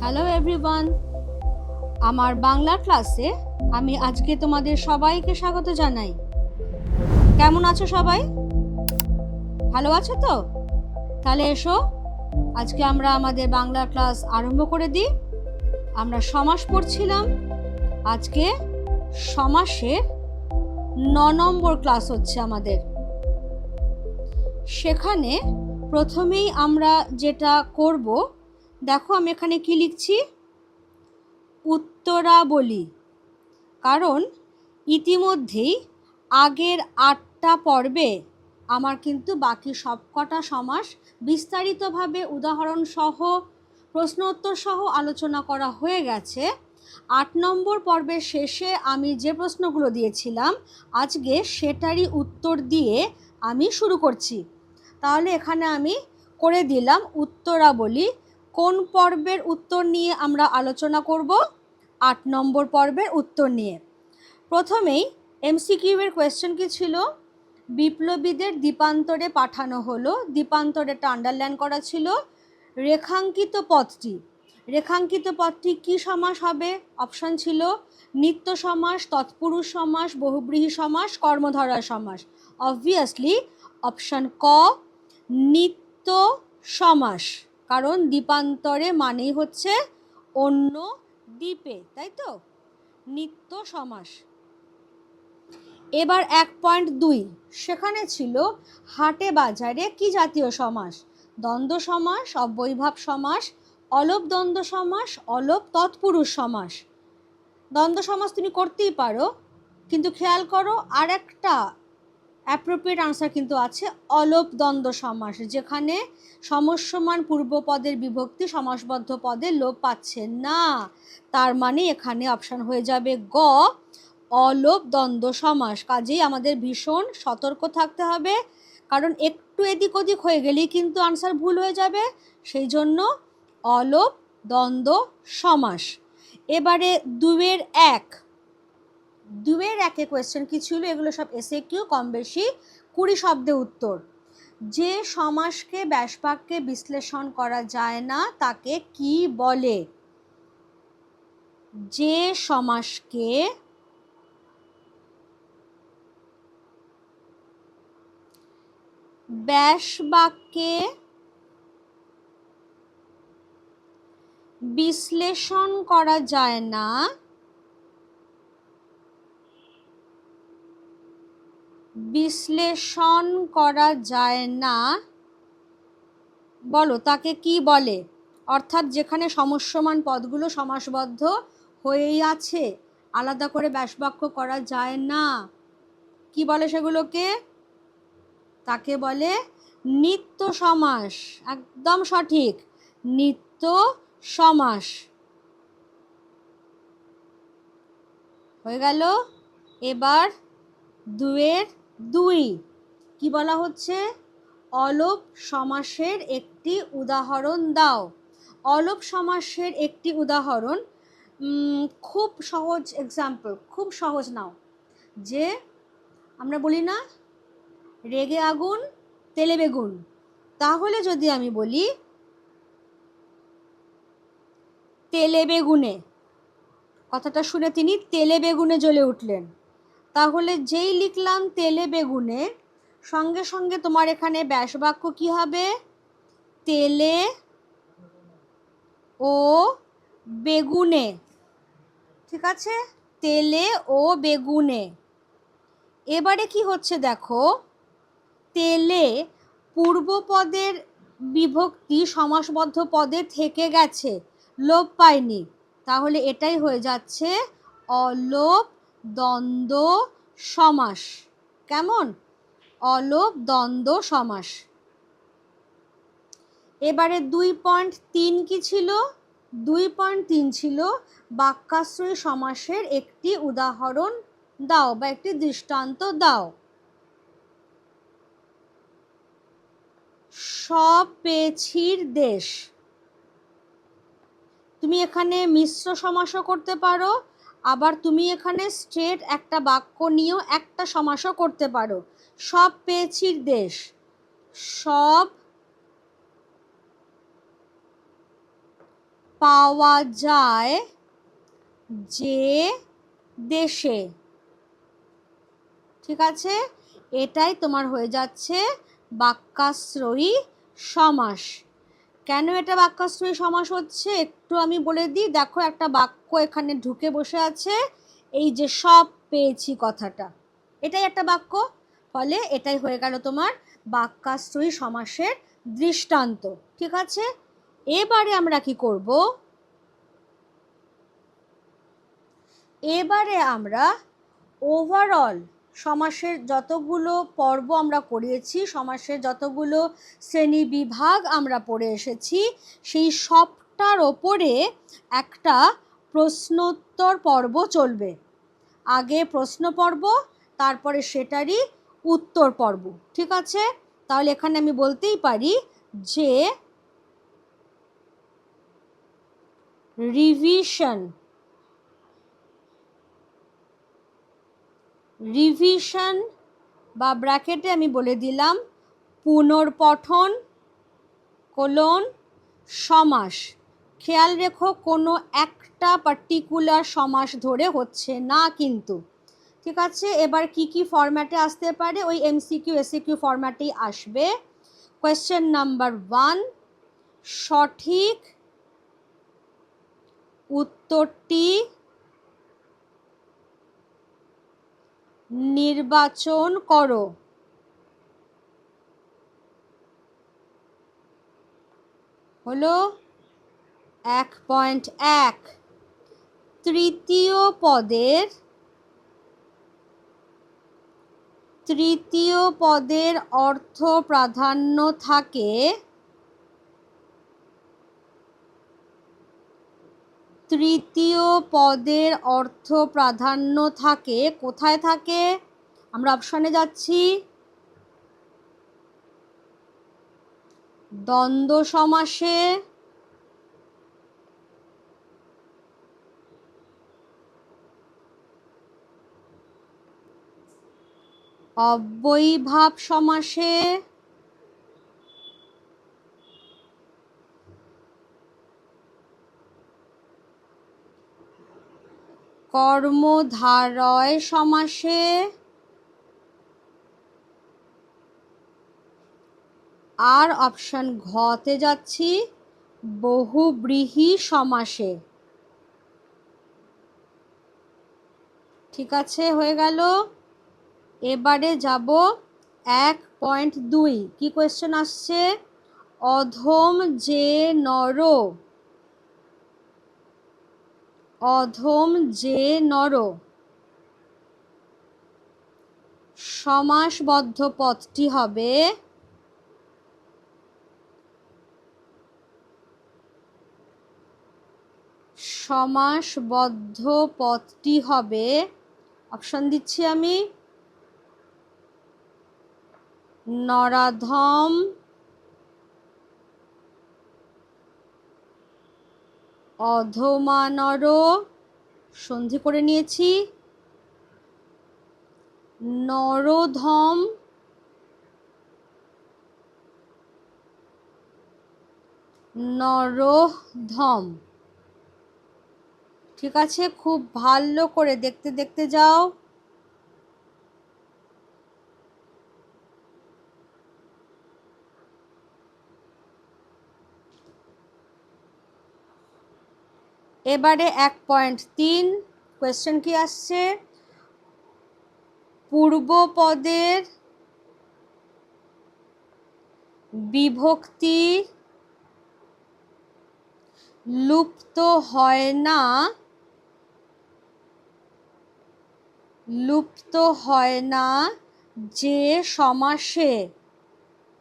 Hello everyone আমার বাংলা ক্লাসে আমি আজকে তোমাদের সবাইকে স্বাগত জানাই। কেমন আছো সবাই? ভালো আছো তো? তাহলে এসো। আজকে আমরা আমাদের বাংলা ক্লাস আরম্ভ করে দিই। আমরা সমাস পড়ছিলাম। আজকে সমাসের ন নম্বর ক্লাস হচ্ছে আমাদের। সেখানে প্রথমেই আমরা যেটা করব দেখো আমি এখানে কি লিখছি? উত্তরাবলী। কারণ ইতিমধ্যেই আগের আটটা পর্বে আমার কিন্তু বাকি সবকটা সমাস বিস্তারিতভাবে উদাহরণ সহ প্রশ্ন উত্তর সহ আলোচনা করা হয়ে গেছে। আট নম্বর পর্বের শেষে আমি যে প্রশ্নগুলো দিয়েছিলাম, আজকে সেটারই উত্তর দিয়ে আমি শুরু করছি। তাহলে এখানে আমি করে দিলাম উত্তরাবলী। কোন পর্বের উত্তর নিয়ে আমরা আলোচনা করব? আট নম্বর পর্বের উত্তর নিয়ে। প্রথমেই এমসিকিউ এর কোয়েশ্চেন কি ছিল? বিপ্লবীদের দ্বীপান্তরে পাঠানো হলো। দ্বীপান্তরেটা আন্ডারলাইন করা ছিল। রেখাঙ্কিত পথটি। রেখাঙ্কিত পথটি কি সমাস হবে? অপশন ছিল নিত্য সমাস, তৎপুরুষ সমাস, বহুব্রীহি সমাস, কর্মধারা সমাস। অবভিয়াসলি অপশন ক, নিত্য সমাস। কারণ দ্বীপান্তরে মানেই হচ্ছে অন্য দ্বীপে, তাই তো? নিত্য সমাস। এবার এক পয়েন্ট দুই, সেখানে ছিল হাটে বাজারে কি জাতীয় সমাস? দ্বন্দ্ব সমাস, অবৈভাব সমাস, অলপ দ্বন্দ্ব সমাস, অলপ তৎপুরুষ সমাস। দ্বন্দ্ব সমাস তুমি করতেই পারো, কিন্তু খেয়াল করো আর একটা অ্যাপ্রোপ্রিয়েট আনসার কিন্তু আছে, অলোপ দ্বন্দ্ব সমাস, যেখানে সমস্যমান পূর্বপদের বিভক্তি সমাসবদ্ধ পদে লোপ পাচ্ছে না। তার মানে এখানে অপশান হয়ে যাবে গ, অলোপ দ্বন্দ্ব সমাস। কাজেই আমাদের ভীষণ সতর্ক থাকতে হবে, কারণ একটু এদিক ওদিক হয়ে গেলেই কিন্তু আনসার ভুল হয়ে যাবে। সেই জন্য অলোপ দ্বন্দ্ব সমাস। এবারে দুয়ের এক দুয়ের একে কোয়েশ্চেন কি ছিল? এগুলো সব এসে কিউ কম বেশি কুড়ি শব্দে উত্তর। যে সমাসকে, ব্যাসবাক্যে বিশ্লেষণ করা যায় না, তাকে কি বলে? যে সমাসকে ব্যাসবাক্যে বিশ্লেষণ করা যায় না বিশ্লেষণ করা যায় না। বলো, তাকে কি বলে? অর্থাৎ যেখানে সমস্যমান পদগুলো সমাসবদ্ধ হয়েই আছে, আলাদা করে ব্যাসবাক্য করা যায় না। কি বলে সেগুলোকে? তাকে বলে নিত্য সমাস। একদম সঠিক, নিত্য সমাস। হয়ে গেল। এবার দুয়ের দুই, কি বলা হচ্ছে? অলোপ সমাসের একটি উদাহরণ দাও। অলোপ সমাসের একটি উদাহরণ খুব সহজ এক্সাম্পল খুব সহজ নাও। যে আমরা বলি না, রেগে আগুন, তেলে বেগুন। তাহলে যদি আমি বলি, তেলে বেগুনে, কথাটা শুনে তিনি তেলে বেগুনে জ্বলে উঠলেন। তাহলে যেই লিখলাম তেলে বেগুনে, সঙ্গে সঙ্গে তোমার এখানে ব্যাসবাক্য কি হবে? তেলে ও বেগুনে। ঠিক আছে? তেলে ও বেগুনে। এবারে কি হচ্ছে দেখো? তেলে পূর্বপদের বিভক্তি সমাসবদ্ধ পদে থেকে গেছে, লোপ পায়নি। তাহলে এটাই হয়ে যাচ্ছে অলোপ দ্বন্দ্ব সমাস। কেমন? অলোপ দ্বন্দ্ব সমাস। এবারে দুই পয়েন্ট তিন কি ছিল? দুই পয়েন্ট তিন ছিল। বাক্যাশ্রয় সমাসের একটি উদাহরণ দাও বা একটি দৃষ্টান্ত দাও। সপেছির দেশ। তুমি এখানে মিশ্র সমাসও করতে পারো আবার তুমি এখানে স্ট্রেট একটা বাক্য নিয়েও একটা সমাসও করতে পারো। সব পেয়েছির দেশ। সব পাওয়া যায় যে দেশে। ঠিক আছে? এটাই তোমার হয়ে যাচ্ছে বাক্যাশ্রয়ী সমাস। কেন এটা বাক্যাশ্রয়ী সমাস হচ্ছে? একটু আমি বলে দিই। দেখো, একটা বাক্য এখানে ঢুকে বসে আছে। এই যে, সব পেয়েছি কথাটা। এটাই একটা বাক্য। ফলে এটাই হয়ে গেল তোমার বাক্যাশ্রয়ী সমাসের দৃষ্টান্ত। ঠিক আছে? এবারে আমরা কি করব? এবারে আমরা ওভারঅল সমাসের যতগুলো পর্ব আমরা করিয়েছি, সমাসের যতগুলো শ্রেণি বিভাগ আমরা পড়ে এসেছি, সেই সবটার ওপরে একটা প্রশ্নোত্তর পর্ব চলবে। আগে প্রশ্ন পর্ব, তারপরে সেটারই উত্তর পর্ব, ঠিক আছে? তাহলে এখানে আমি বলতেই পারি যে রিভিশন রিভিশন বা ব্র্যাকেটে আমি বলে দিলাম, পুনর্পঠন কোলন সমাস। খেয়াল রেখো, কোনো একটা পার্টিকুলার সমাস ধরে হচ্ছে না কিন্তু। ঠিক আছে? এবার কি কি ফরম্যাটে আসতে পারে? ওই এমসিকিউ এসিকিউ ফরম্যাটেই আসবে। কোয়েশ্চেন নাম্বার ওয়ান সঠিক উত্তরটি নির্বাচন করো। হলো এক পয়েন্ট এক। তৃতীয় পদের তৃতীয় পদের অর্থ প্রাধান্য থাকে তৃতীয় পদের অর্থ প্রাধান্য থাকে। কোথায় থাকে? আমরা অপশনে যাচ্ছি। দ্বন্দ্ব সমাসে। অব্যয়ীভাব সমাসে। কর্মধারয় সমাসে আর অপশন ঘতে যাচ্ছি, বহুব্রীহি সমাসে। ঠিক আছে, হয়ে গেল। এবারে যাব এক পয়েন্ট দুই। কী কোয়েশ্চেন আসছে? অধম যে নর। অধম যে নর। সমাসবদ্ধ পথটি হবে সমাসবদ্ধ পথটি হবে। অপশন দিচ্ছি আমি। নরাধম অধমানর সন্ধি করে নিয়েছি। নরধম নরধম। ঠিক আছে খুব ভালো করে দেখতে দেখতে যাও। এবারে এক পয়েন্ট তিন। কোয়েশ্চেন কি আসছে? পূর্বপদের বিভক্তি লুপ্ত হয় না। লুপ্ত হয় না যে সমাসে।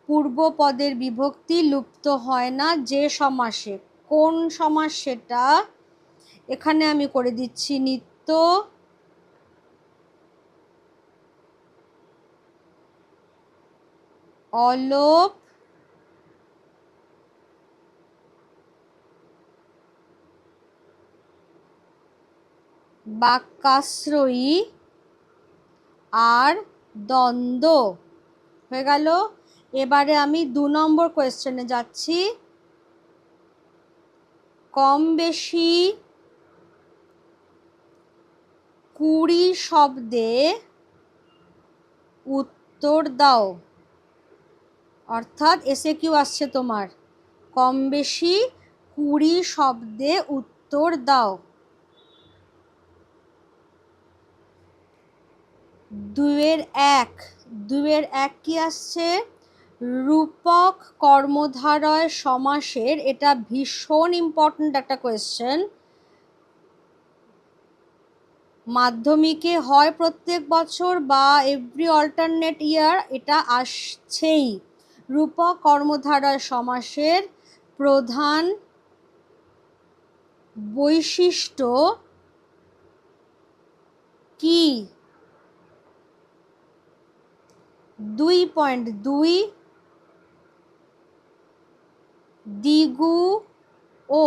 পূর্বপদের বিভক্তি লুপ্ত হয় না যে সমাসে। কোন সমাস সেটা? এখানে আমি করে দিচ্ছি নিত্য অলোপ বাক্যাশ্রয়ী আর দ্বন্দ্ব। হয়ে গেল। এবারে আমি দু নম্বর কোয়েশ্চেনে যাচ্ছি। কম বেশি কুড়ি শব্দে উত্তর দাও। অর্থাৎ এসে কিউ আসছে তোমার। কম বেশি কুড়ি শব্দে উত্তর দাও। দুয়ের এক। দুয়ের এক কি আসছে? রূপক কর্মধারয় সমাসের এটা ভীষণ ইম্পর্ট্যান্ট একটা কোয়েশ্চেন মাধ্যমিকে হয় প্রত্যেক বছর বা এভরি অল্টারনেট ইয়ার এটা আসছেই। রূপক কর্মধারা সমাসের প্রধান বৈশিষ্ট্য কি? দুই পয়েন্ট দুই দিগু ও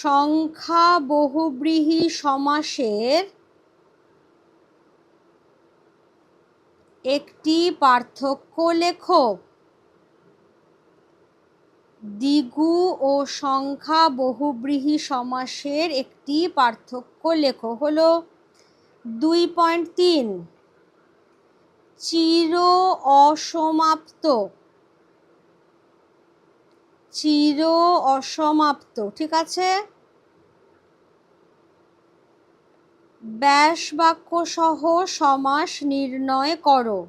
সংখ্যা বহুব্রীহি সমাসের একটি পার্থক্য লেখো। দ্বিগু ও সংখ্যা বহুব্রীহি সমাসের একটি পার্থক্য লেখো হলো দুই পয়েন্ট তিন। চির অসমাপ্ত। চির অসমাপ্ত, ঠিক আছে? ব্যাস বাক্য সহ সমাস নির্ণয় করো।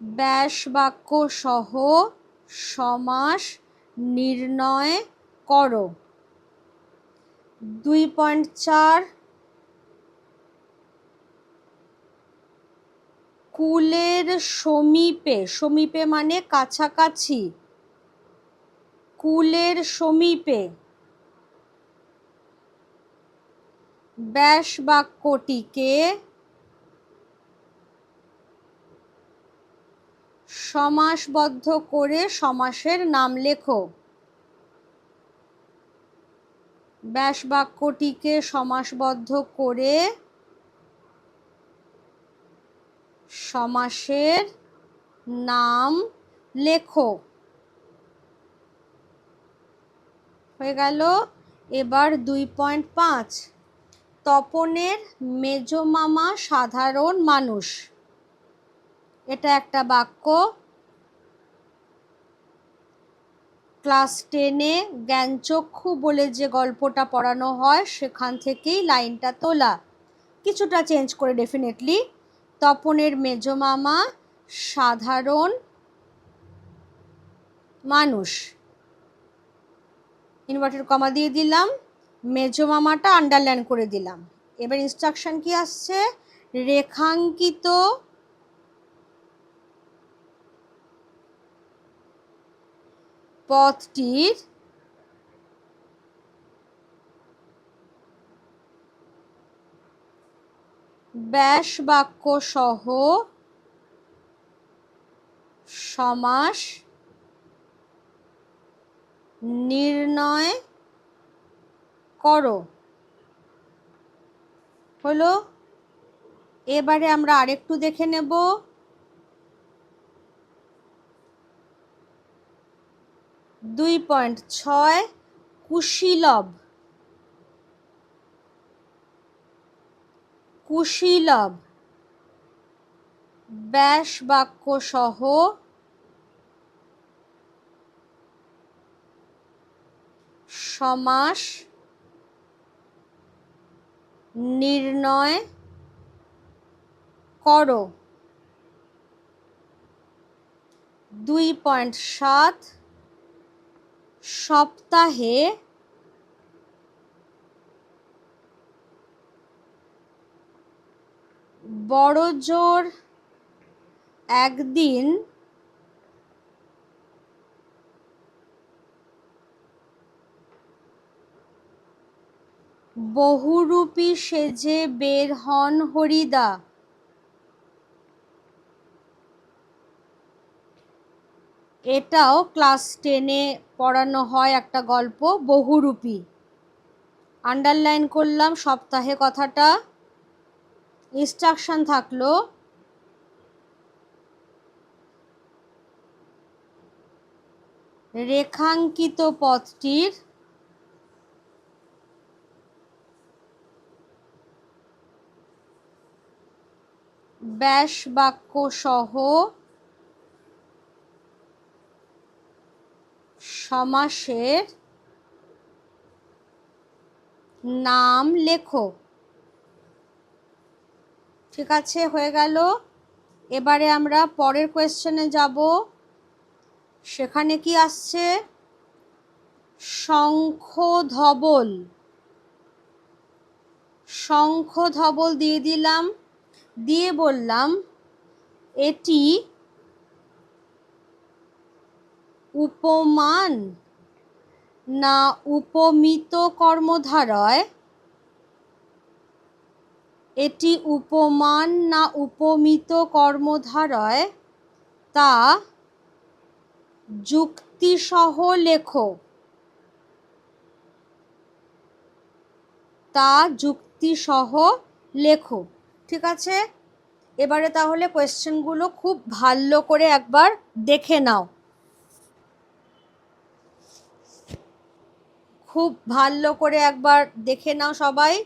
ব্যাস বাক্য সহ সমাস নির্ণয় করো। দুই পয়েন্ট চার কুলের সমীপে সমীপে মানে কাছাকাছি। কুলের সমীপে। ব্যাস বাক্যটিকে সমাসবদ্ধ করে সমাসের নাম লেখো। ব্যাস বাক্যটিকে সমাসবদ্ধ করে সমাসের নাম লেখো। হয়ে গেল। এবার দুই পয়েন্ট পাঁচ। তপনের মেজমামা সাধারণ মানুষ। এটা একটা বাক্য। ক্লাস টেনে জ্ঞানচক্ষু বলে যে গল্পটা পড়ানো হয়, সেখান থেকেই লাইনটা তোলা। কিছুটা চেঞ্জ করে ডেফিনেটলি তপনের মেজমামা সাধারণ মানুষ। ইনভার্টেড কমা দিয়ে দিলাম মেজমামাটা আন্ডারলাইন করে দিলাম। এবার ইনস্ট্রাকশন কি আসছে? রেখাঙ্কিত পথটির ব্যাস বাক্য সহ সমাস, নির্ণয় করো। হলো, এবারে আমরা আরেকটু দেখে নেব। দুই পয়েন্ট, ছয়, কুশীলভ। কুশীলভ ব্যাস বাক্য সহ সমাস নির্ণয় করো। দুই পয়েন্ট সাত সপ্তাহে বড় জোর একদিন বহুরূপী সেজে বের হন হরিদা। এটাও ক্লাস টেনে পড়ানো হয় একটা গল্প, বহুরূপী। আন্ডারলাইন করলাম সপ্তাহে কথাটা। ইনস্ট্রাকশন থাকল রেখাঙ্কিত পথটির ব্যাস বাক্য সহ সমাসের নাম লেখো। ঠিক আছে, হয়ে গেল। এবারে আমরা পরের কোয়েশ্চেনে যাব। সেখানে কি আসছে? শঙ্খ ধবল শঙ্খ ধবল দিয়ে দিলাম। দিয়ে বললাম, এটি উপমান না উপমিত কর্মধারয়? এটি উপমান না উপমিত কর্মধারয়, তা যুক্তিসহ লেখো। তা যুক্তিসহ লেখো। ঠিক আছে? এবারে তাহলে কোয়েশ্চেনগুলো খুব ভালো করে একবার দেখে নাও। খুব ভালো করে একবার দেখে নাও সবাই।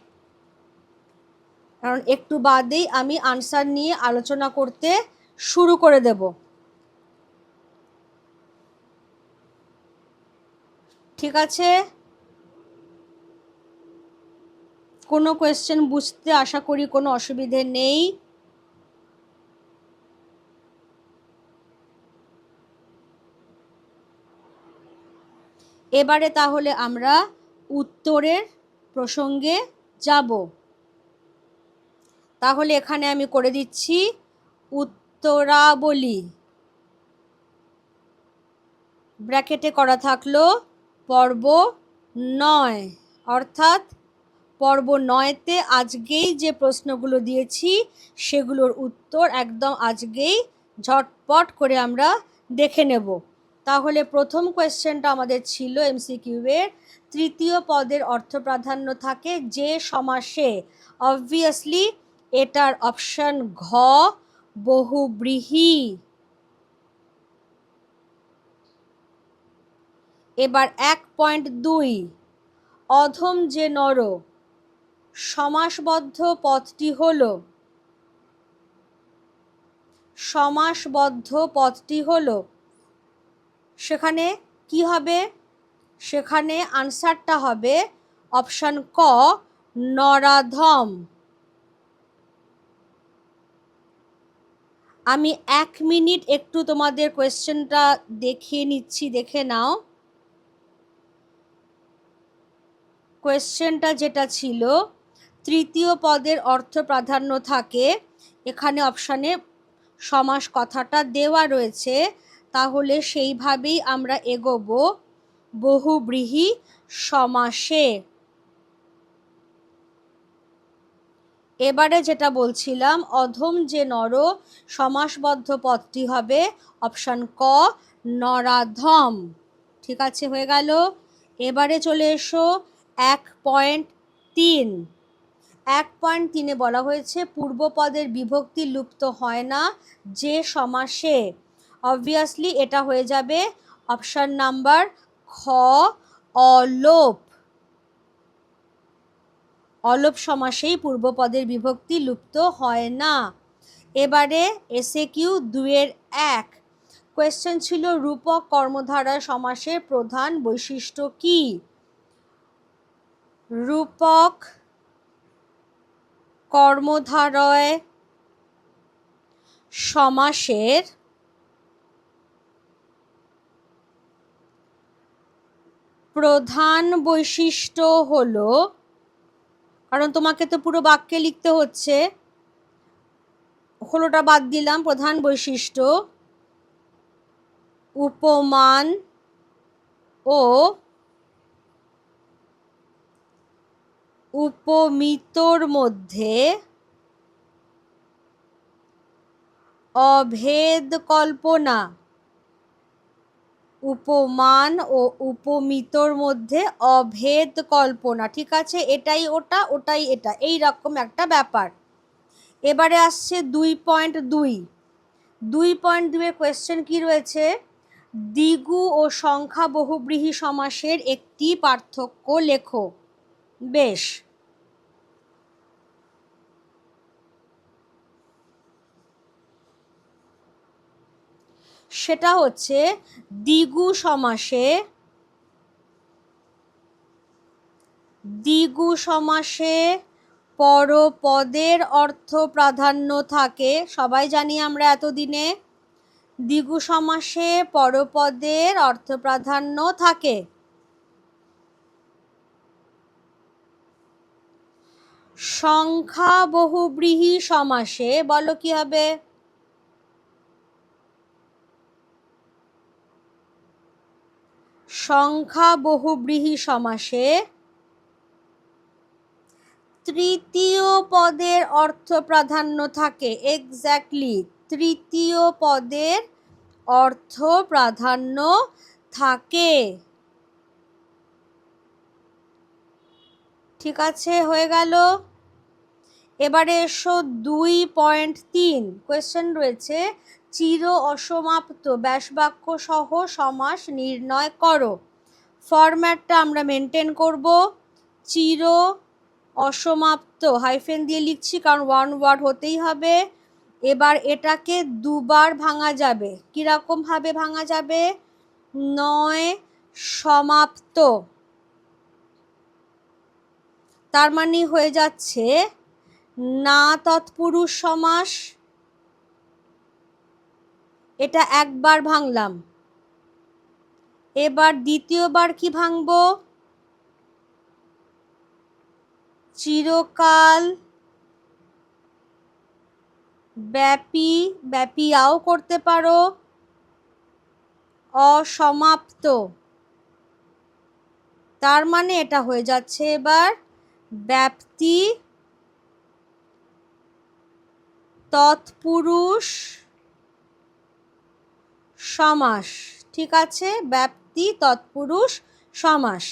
কারণ একটু বাদেই আমি আনসার নিয়ে আলোচনা করতে শুরু করে দেব। ঠিক আছে? কোনো কোয়েশ্চেন বুঝতে আশা করি কোনো অসুবিধে নেই। এবারে তাহলে আমরা উত্তরের প্রসঙ্গে যাব। তাহলে এখানে আমি করে দিচ্ছি উত্তরাবলী। ব্র্যাকেটে করা থাকল পর্ব নয়। অর্থাৎ পর্ব নয়তে আজকেই যে প্রশ্নগুলো দিয়েছি, সেগুলোর উত্তর একদম আজকেই ঝটপট করে আমরা দেখে নেব। তাহলে প্রথম কোয়েশ্চেনটা আমাদের ছিল এমসিকিউয়ের তৃতীয় পদের অর্থ প্রাধান্য থাকে যে সমাসে। অবভিয়াসলি এটার অপশন ঘ, বহুব্রীহি। এবার এক পয়েন্ট দুই, অধম যে নর, সমাসবদ্ধ পথটি হল। সমাসবদ্ধ পথটি হল। সেখানে কি হবে? সেখানে আনসারটা হবে অপশান ক, নরাধম। আমি এক মিনিট একটু তোমাদের কোয়েশ্চেনটা দেখিয়ে নিচ্ছি, দেখে নাও। কোয়েশ্চেনটা যেটা ছিল, তৃতীয় পদের অর্থ প্রাধান্য থাকে। এখানে অপশানে সমাস কথাটা দেওয়া রয়েছে। তাহলে সেইভাবেই আমরা এগোবো। বহুব্রীহি সমাসে। এবারে যেটা বলছিলাম, অধম যে নর, সমাসবদ্ধ পদটি হবে অপশান ক, নরাধম। ঠিক আছে, হয়ে গেল। এবারে চলে এসো, এক পয়েন্ট তিন। এক পয়েন্ট তিনে বলা হয়েছে পূর্বপদের বিভক্তি লুপ্ত হয় না যে সমাসে। অবভিয়াসলি এটা হয়ে যাবে অপশান নাম্বার খ, অলোপ। অলোপ সমাসেই পূর্বপদের বিভক্তি লুপ্ত হয় না। এবারে এসে কিউ দুয়ের এক। কোয়েশ্চেন ছিল, রূপক কর্মধারা সমাসের প্রধান বৈশিষ্ট্য কি? রূপক কর্মধারয় সমাসের প্রধান বৈশিষ্ট্য হলো কারণ তোমাকে তো পুরো বাক্যে লিখতে হচ্ছে। হলোটা বাদ দিলাম, প্রধান বৈশিষ্ট্য। উপমান ও উপমিতর মধ্যে অভেদ কল্পনা উপমান ও উপমিতর মধ্যে অভেদ কল্পনা। ঠিক আছে? এটাই ওটা, ওটাই এটা। এই রকম একটা ব্যাপার। এবারে আসছে দুই পয়েন্ট দুই। দুই পয়েন্ট দুয়ের কোয়েশ্চেন কি রয়েছে? দ্বিগু ও সংখ্যা বহুব্রীহি সমাসের একটি পার্থক্য লেখো। বেশ। সেটা হচ্ছে দ্বিগু সমাসে দ্বিগু সমাসে পরপদের অর্থ প্রাধান্য থাকে। সবাই জানি আমরা এতদিনে? দ্বিগু সমাসে পরপদের অর্থ প্রাধান্য থাকে। সংখ্যা বহুব্রীহি সমাসে, বলো কি হবে? সংখ্যা বহুব্রীহি সমাসে তৃতীয় পদের অর্থ প্রাধান্য থাকে এক্স্যাক্টলি তৃতীয় পদের অর্থ প্রাধান্য থাকে। ঠিক আছে, হয়ে গেল। এবারে এসো দুই পয়েন্ট তিন। কোয়েশ্চেন রয়েছে, চির অসমাপ্ত ব্যাসবাক্য সহ সমাস নির্ণয় করো। ফরম্যাটটা আমরা মেনটেন করব, চির অসমাপ্ত হাইফেন দিয়ে লিখছি কারণ ওয়ান ওয়ার্ড হতেই হবে। এবার এটাকে দুবার ভাঙা যাবে। কীরকমভাবে ভাঙা যাবে? নয় সমাপ্ত। তার মানে হয়ে যাচ্ছে না তৎপুরুষ সমাস। এটা একবার ভাঙলাম। এবার দ্বিতীয়বার কি ভাঙব? চিরকাল ব্যাপী, ব্যাপিয়াও করতে পারো। অসমাপ্ত। তার মানে এটা হয়ে যাচ্ছে এবার ব্যাপ্তি তৎপুরুষ সমাস, ঠিক আছে? ব্যাপ্তি, তৎপুরুষ সমাস।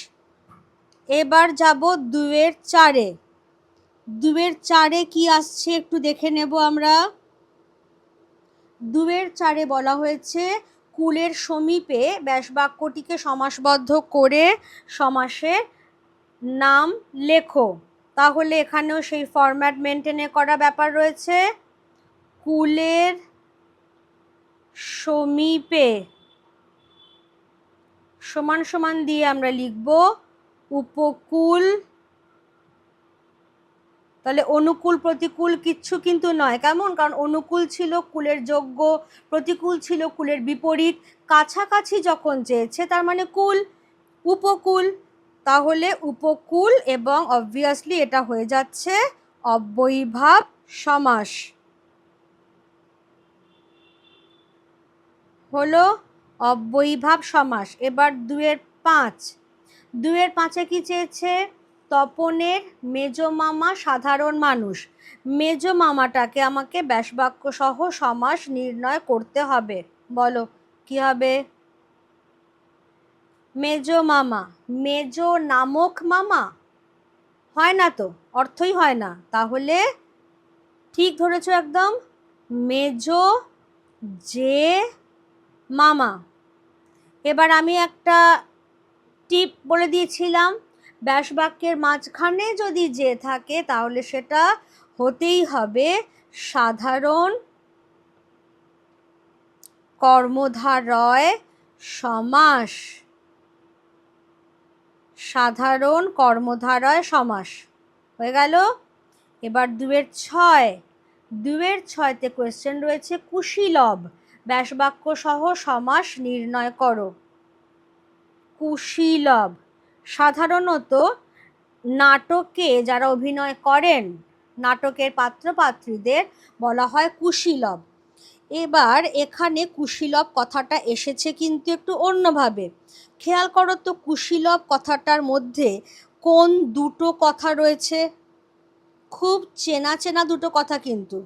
এবার যাব দুয়ের চারে। দুয়ের চারে কি আসছে একটু দেখে নেব আমরা। দুয়ের চারে বলা হয়েছে, কুলের সমীপে ব্যাসবাক্যটিকে সমাসবদ্ধ করে সমাসের নাম লেখো। তাহলে এখানেও সেই ফরম্যাট মেনটেনে করা ব্যাপার রয়েছে। কুলের সমীপে সমান সমান দিয়ে আমরা লিখব উপকূল। তাহলে অনুকূল, প্রতিকূল কিচ্ছু কিন্তু নয়। কেমন? কারণ অনুকূল ছিল কুলের যোগ্য, প্রতিকূল ছিল কুলের বিপরীত। কাছাকাছি যখন চেয়েছে তার মানে কুল, উপকূল। তাহলে উপকূল এবং অবভিয়াসলি এটা হয়ে যাচ্ছে অব্যয়ীভাব সমাস। হলো অব্যয়ীভাব সমাস। এবার দুয়ের পাঁচ। দুয়ের পাঁচে কি চেয়েছে? তপনের মেজ মামা সাধারণ মানুষ। মেজ মামাটাকে আমাকে ব্যাসবাক্য সহ সমাস নির্ণয় করতে হবে। বলো, কি হবে? মেজ মামা মেজ নামক মামা? হয় না তো, অর্থই হয় না। তাহলে ঠিক ধরেছ একদম। মেজ যে মামা, এবার আমি একটা টিপ বলে দিয়েছিলাম। ব্যাসবাক্যের মাঝখানে যদি যে থাকে, তাহলে সেটা হতেই হবে সাধারণ কর্মধারয় সমাস। সাধারণ কর্মধারয় সমাস। হয়ে গেল। এবার দুয়ের ছয়। দুয়ের ছয়তে কোয়েশ্চেন রয়েছে কুশীলভ। ব্যাসবাক্য সহ সমাস নির্ণয় করো। কুশীলভ। সাধারণত নাটকে যারা অভিনয় করেন, নাটকের পাত্রপাত্রীদের বলা হয় কুশীলভ। এবার এখানে কুশীলভ কথাটা এসেছে কিন্তু একটু অন্যভাবে। খেয়াল করো তো কুশীলভ কথাটার মধ্যে কোন দুটো কথা রয়েছে। খুব চেনা চেনা দুটো কথা কিন্তু।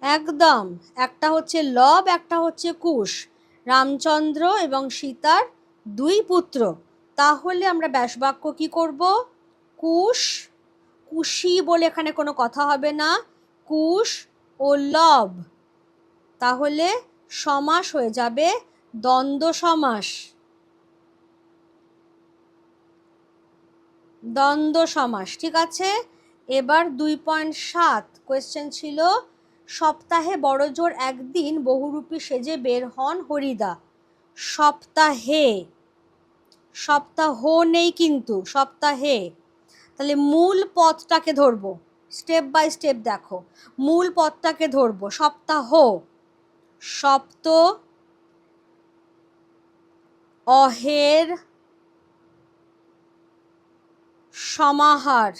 একদম। একটা হচ্ছে লব, একটা হচ্ছে কুশ। রামচন্দ্র এবং সীতার দুই পুত্র। তাহলে আমরা ব্যাসবাক্য কি করব? কুশ, কুশি বলে এখানে কোনো কথা হবে না। কুশ ও লব। তাহলে সমাস হয়ে যাবে দ্বন্দ্ব সমাস। দ্বন্দ্ব সমাস, ঠিক আছে? এবার দুই পয়েন্ট সাত। কোয়েশ্চেন ছিল সপ্তাহে বড় জোর একদিন বহুরূপী সেজে বের হন হরিদা। সপ্তাহে। সপ্তাহ নেই কিন্তু, সপ্তাহে। তাহলে মূল পথটাকে ধরবো। স্টেপ বাই স্টেপ দেখো। মূল পথটাকে ধরবো। সপ্তাহ। সপ্ত। অহের। সমাহার।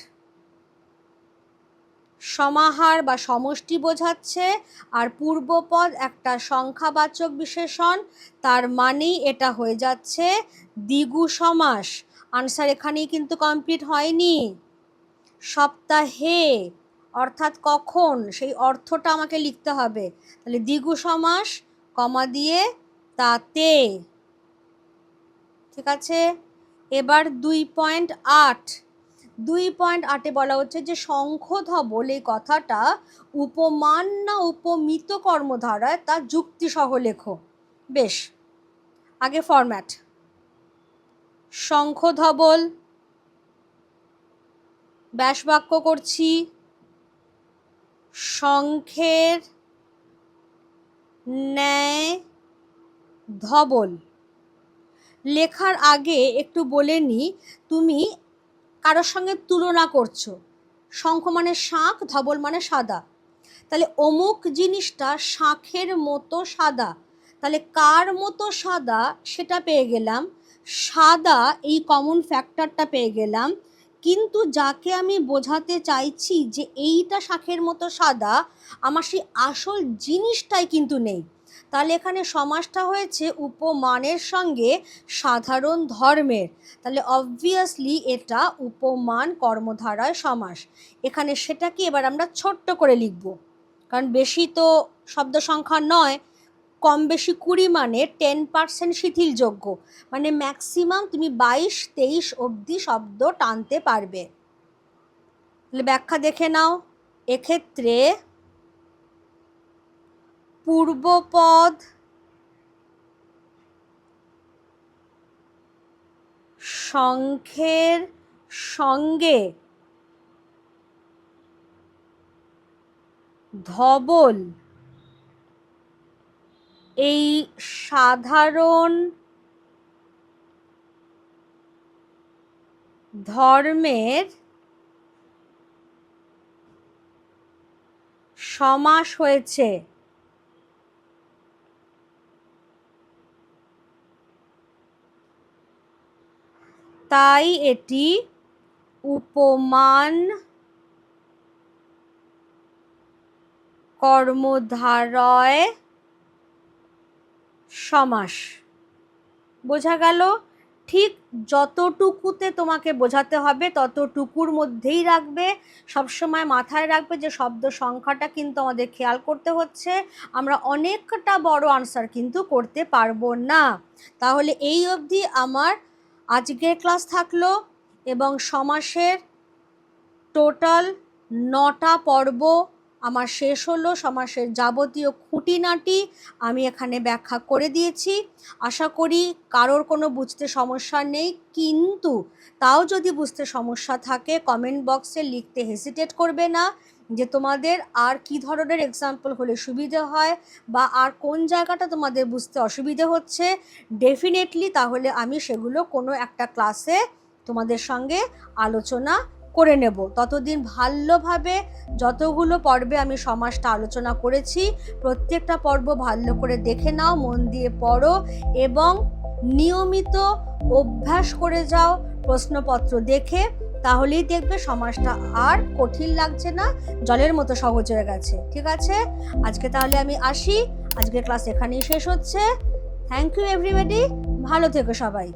সমাহার বা সমষ্টি বোঝাচ্ছে, আর পূর্বপদ একটা সংখ্যাবাচক বিশেষণ, তার মানেই এটা হয়ে যাচ্ছে দ্বিগু সমাস। আনসার এখানেই কিন্তু কমপ্লিট হয়নি। সপ্তাহে, অর্থাৎ কখন? সেই অর্থটা আমাকে লিখতে হবে। তাহলে দ্বিগু সমাস, কমা দিয়ে তাতে। ঠিক আছে? এবার দুই পয়েন্ট আট। দুই পয়েন্ট আটে বলা হচ্ছে যে শঙ্খধবল এই কথাটা উপমান না উপমিত কর্মধারায় তা যুক্তিসহ লেখো। বেশ, আগে ফরম্যাট শঙ্খধবল, ব্যাসবাক্য করছি। শঙ্খের ন্যায় ধবল লেখার আগে একটু বলে নি, তুমি কারোর সঙ্গে তুলনা করছ? শঙ্খ মানে শাঁখ, ধবল মানে সাদা। তাহলে অমুক জিনিসটা শাঁখের মতো সাদা। তাহলে কার মতো সাদা সেটা পেয়ে গেলাম। সাদা এই কমন ফ্যাক্টরটা পেয়ে গেলাম। কিন্তু যাকে আমি বোঝাতে চাইছি যে এইটা শাঁখের মতো সাদা, আমার সেই আসল জিনিসটাই কিন্তু নেই। তাহলে এখানে সমাসটা হয়েছে উপমানের সঙ্গে সাধারণ ধর্মের। তাহলে অবভিয়াসলি এটা উপমান কর্মধারায় সমাস। এখানে সেটা কি এবার আমরা ছোট্ট করে লিখব। কারণ বেশি তো শব্দ সংখ্যা নয়, কম বেশি কুড়ি মানে টেন পার্সেন্ট শিথিলযোগ্য। মানে ম্যাক্সিমাম তুমি বাইশ, তেইশ অবধি শব্দ টানতে পারবে। ব্যাখ্যা দেখে নাও। এক্ষেত্রে পূর্বপদ শঙ্খের সঙ্গে ধবল। এই সাধারণ ধর্মের সমাস হয়েছে। তাই এটি উপমান কর্মধারয় সমাস। বোঝা গেল? ঠিক যতটুকুতে তোমাকে বোঝাতে হবে, ততটুকুর মধ্যেই রাখবে, সবসময় মাথায় রাখবে যে শব্দ সংখ্যাটা কিন্তু আমাদের খেয়াল করতে হচ্ছে। আমরা অনেকটা বড় আনসার কিন্তু করতে পারব না। তাহলে এই অবধি আমার আজকের ক্লাস থাকল এবং সমাসের টোটাল নটা পর্ব আমার শেষ হলো। সমাসের যাবতীয় খুঁটিনাটি আমি এখানে ব্যাখ্যা করে দিয়েছি। আশা করি কারোর কোনো বুঝতে সমস্যা নেই, কিন্তু তাও যদি বুঝতে সমস্যা থাকে কমেন্ট বক্সে লিখতে হেসিটেট করবে না। যে তোমাদের আর কি ধরনের এক্সাম্পল হলে সুবিধে হয় বা আর কোন জায়গাটা তোমাদের বুঝতে অসুবিধে হচ্ছে ডেফিনেটলি তাহলে আমি সেগুলো কোনো একটা ক্লাসে তোমাদের সঙ্গে আলোচনা করে নেব। ততদিন ভালোভাবে যতগুলো পর্বে আমি সমাজটা আলোচনা করেছি, প্রত্যেকটা পর্ব ভালো করে দেখে নাও, মন দিয়ে পড়ো এবং নিয়মিত অভ্যাস করে যাও, প্রশ্নপত্র দেখে তাহলেই দেখবে সমাজটা আর কঠিন লাগছে না, জলের মতো সহজ হয়ে গেছে। ঠিক আছে? আজকে তাহলে আমি আসি। আজকের ক্লাস এখানেই শেষ হচ্ছে। থ্যাংক ইউ এভরিবডি ভালো থেকো সবাই।